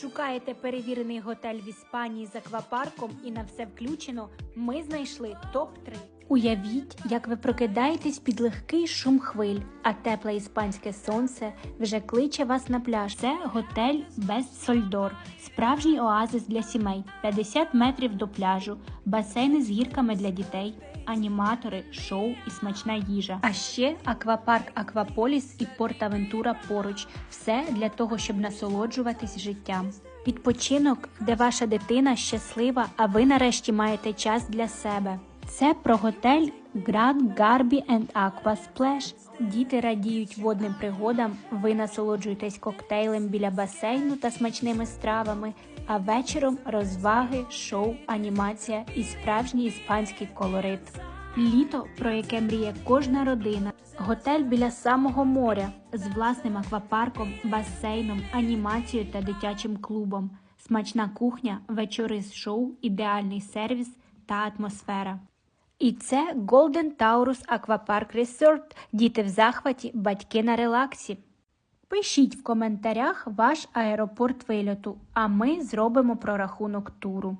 Шукаєте перевірений готель в Іспанії з аквапарком і на все включено. Ми знайшли топ 3 Уявіть, як ви прокидаєтесь під легкий шум хвиль, а тепле іспанське сонце вже кличе вас на пляж. Це готель без Сольдор, справжній оазис для сімей, 50 метрів до пляжу, басейни з гірками для дітей, аніматори, шоу і смачна їжа. А ще аквапарк Акваполіс і Порт Авентура поруч. Все для того, щоб насолоджуватись життям. Відпочинок, де ваша дитина щаслива, а ви нарешті маєте час для себе. Це про готель Grand Garby and Aqua Splash. Діти радіють водним пригодам, ви насолоджуєтесь коктейлем біля басейну та смачними стравами, а вечором розваги, шоу, анімація і справжній іспанський колорит. Літо, про яке мріє кожна родина. Готель біля самого моря з власним аквапарком, басейном, анімацією та дитячим клубом. Смачна кухня, вечори з шоу, ідеальний сервіс та атмосфера. І це Golden Taurus Aquapark Resort. Діти в захваті, батьки на релаксі. Пишіть в коментарях ваш аеропорт вильоту, а ми зробимо прорахунок туру.